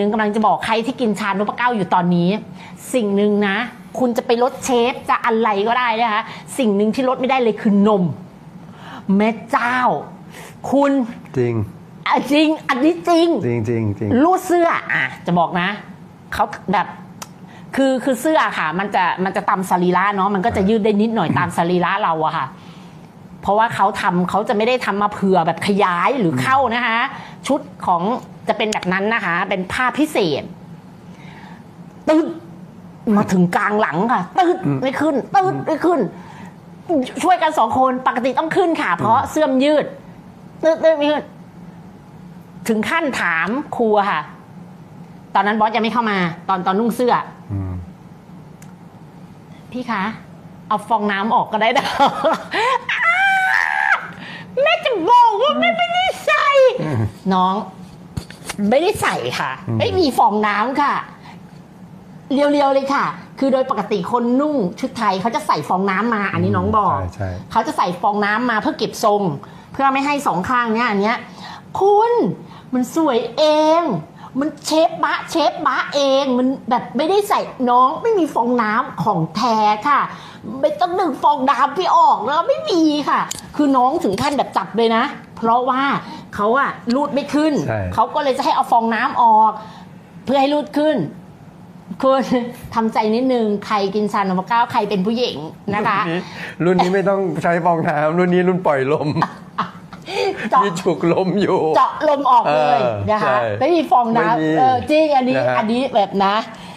หนึ่งกำลังจะบอกใครที่กินชานพเก้าอยู่ตอนนี้ สิ่งหนึ่งนะ คุณจะไปลดเชฟจะอะไรก็ได้นะคะสิ่งหนึ่งที่ลดไม่ได้เลยคือนมแม่เจ้า คุณจริงอะจริง อันนี้จริง จริงจริงจริงรูดเสื้ออะจะบอกนะเขาแบบคือคือเสื้อค่ะ มันจะมันจะตามสรีระเนาะมันก็จะยืดได้นิดหน่อยตามสรีระเราอะค่ะ เพราะว่าเขาทำเขาจะไม่ได้ทำมาเผื่อแบบขยายหรือเข้านะคะ ชุดของ จะเป็นแบบนั้นนะคะ เป็นผ้าพิเศษตึ๊ดมาถึงกลางหลังค่ะตึ๊ดไม่ขึ้นตึ๊ดไม่ขึ้น ช่วยกันสองคนปกติต้องขึ้นค่ะ เพราะเสื้อมยืดตึ๊ดตึ๊ดไม่ขึ้นถึงขั้นถามครูอะค่ะ ตอนนั้นบอสยังไม่เข้ามา ตอนตอนนุ่งเสื้ออืมพี่คะ เอาฟองน้ำออกก็ได้นะอ้าแม่จะบอกว่าแม่ไม่ได้ใส่น้อง ไม่ได้ใส่ค่ะไม่มีฟองน้ำค่ะ เรียวๆเลยค่ะ คือโดยปกติคนนุ่งชุดไทยเขาจะใส่ฟองน้ำมา อันนี้น้องบอกใช่ใช่เขาจะใส่ฟองน้ำมาเพื่อเก็บทรง เพื่อไม่ให้สองข้างเนี้ยอันเนี้ย คุณมันสวยเองมันเชฟบะเชฟบะเองมันแบบไม่ได้ใส่น้องไม่มีฟองน้ำของแท้ค่ะ ไม่ต้องดึงฟองน้ำพี่ออกแล้วไม่มีค่ะ คือน้องถึงขั้นแบบจับเลยนะ เพราะว่า เขาอะรูดไม่ขึ้น ใช่ เขาก็เลยจะให้เอาฟองน้ำออก เพื่อให้รูดขึ้น คุณทำใจนิดนึงใครกินซานโนวาก้าใครเป็นผู้หญิงนะคะ รุ่นนี้ไม่ต้องใช้ฟองน้ำรุ่นนี้รุ่นปล่อยลม เจาะมีฉุกลมอยู่ เจาะลมออกเลยเออนะคะ ใช่ไม่มีฟองไม่มีน้ำเออจริงอันนี้นะฮะอันนี้แบบนะ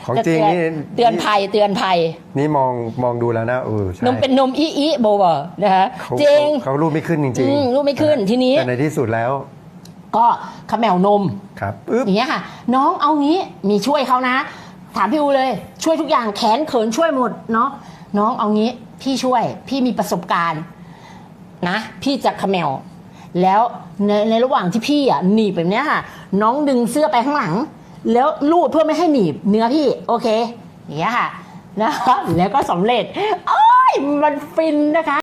ของจริงนี่ เตือนภัยเตือนภัยนี่มองมองดูแล้วนะเออใช่นมเป็นนมอีอีโบเบอร์นะคะเขาจริง เขาเขารูปไม่ขึ้นจริงอืมรูปไม่ขึ้นทีนี้ แต่ในที่สุดแล้ว ก็เขมวนมครับอึ๊บอย่างเงี้ยค่ะ น้องเอางี้มีช่วยเขานะ ถามพี่อูเลยช่วยทุกอย่างแขนเขินช่วยหมดเนาะน้องเอางี้พี่ช่วย พี่มีประสบการณ์นะ พี่จะเขมว แล้วในในระหว่างที่พี่อะหนีบแบบเนี้ยค่ะ น้องดึงเสื้อไปข้างหลัง แล้วลูดเพื่อไม่ให้หนีบเนื้อพี่ โอเคอย่างเงี้ยค่ะนะคะแล้วก็สำเร็จโอ้ยมันฟินนะคะ